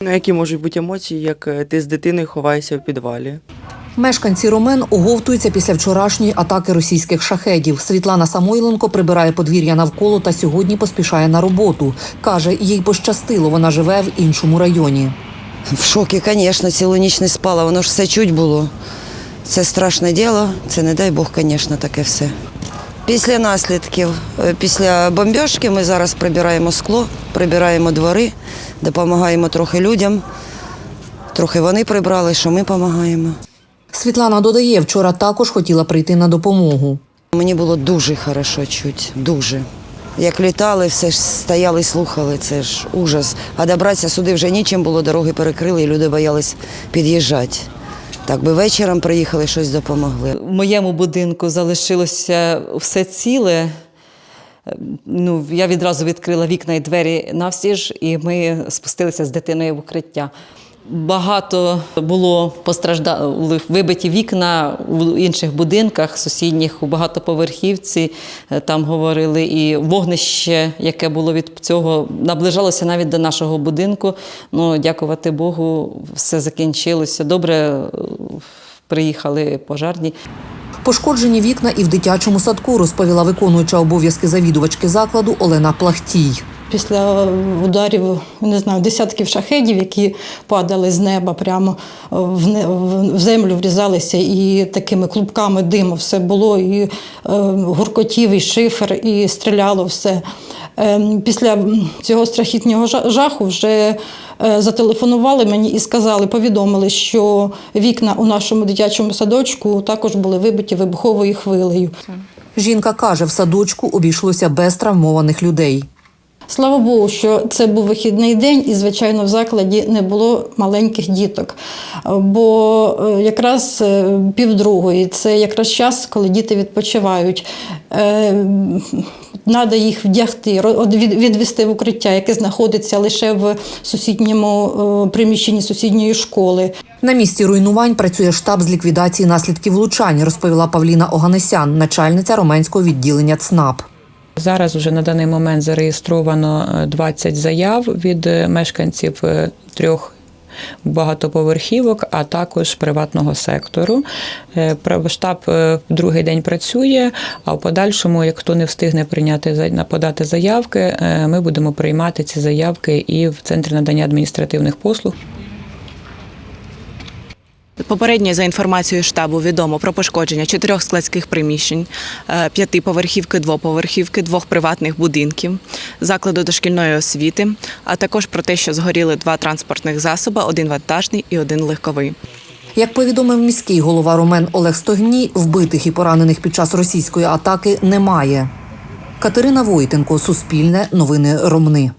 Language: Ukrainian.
Ну, які можуть бути емоції, як е, ти з дитиною ховаєшся в підвалі? Мешканці Ромен оговтуються після вчорашньої атаки російських шахедів. Світлана Самойленко прибирає подвір'я навколо та сьогодні поспішає на роботу. Каже, їй пощастило, вона живе в іншому районі. В шокі, звісно, цілу ніч не спала, воно ж все чуть було. Це страшне діло, це не дай Бог, звісно, таке все. Після наслідків, е, після бомбіжки ми зараз прибираємо скло, прибираємо двори, допомагаємо трохи людям. Трохи вони прибрали, що ми допомагаємо. Світлана додає, вчора також хотіла прийти на допомогу. Мені було дуже хорошо чуть, дуже. Як літали, все ж стояли слухали, це ж ужас. А добратися сюди вже нічим було, дороги перекрили, і люди боялись під'їжджати. Так би вечором приїхали, щось допомогли. В моєму будинку залишилося все ціле. Ну, я відразу відкрила вікна і двері навстіж, і ми спустилися з дитиною в укриття. Багато було постраждалих, вибиті вікна в інших будинках сусідніх, у багатоповерхівці. Е, Там говорили, і вогнище, яке було від цього, наближалося навіть до нашого будинку. Ну, дякувати Богу, все закінчилося. Добре е, приїхали пожарні. Пошкоджені вікна і в дитячому садку, розповіла виконуюча обов'язки завідувачки закладу Олена Плахтій. Після ударів, не знаю, десятків шахедів, які падали з неба прямо в, землю врізалися, і такими клубками диму все було, і е, гуркотів, і шифер, і стріляло все. Е, після цього страхітнього жаху вже е, зателефонували мені і сказали, повідомили, що вікна у нашому дитячому садочку також були вибиті вибуховою хвилею. Жінка каже, в садочку обійшлося без травмованих людей. Слава Богу, що це був вихідний день, і, звичайно, в закладі не було маленьких діток. Бо е, якраз е, півдругої це якраз час, коли діти відпочивають. Треба їх вдягти, відвести в укриття, яке знаходиться лише в сусідньому е, приміщенні сусідньої школи. На місці руйнувань працює штаб з ліквідації наслідків влучань, розповіла Павліна Оганесян, начальниця роменського відділення ЦНАП. Зараз вже на даний момент зареєстровано е, 20 заяв від е, мешканців е, трьох багатоповерхівок, а також приватного сектору. Е, Штаб е, другий день працює, а в подальшому, як хто не встигне прийняти подати заявки, е, ми будемо приймати ці заявки і в центрі надання адміністративних послуг. Попередньо за інформацією штабу відомо про пошкодження чотирьох складських приміщень, е, п'ятиповерхівки, двоповерхівки, двох приватних будинків, закладу дошкільної освіти, а також про те, що згоріли два транспортних засоби: один вантажний і один легковий. Як повідомив міський голова Ромен Олег Стогній, вбитих і поранених під час російської атаки немає. Катерина Войтенко, Суспільне, Новини Ромни.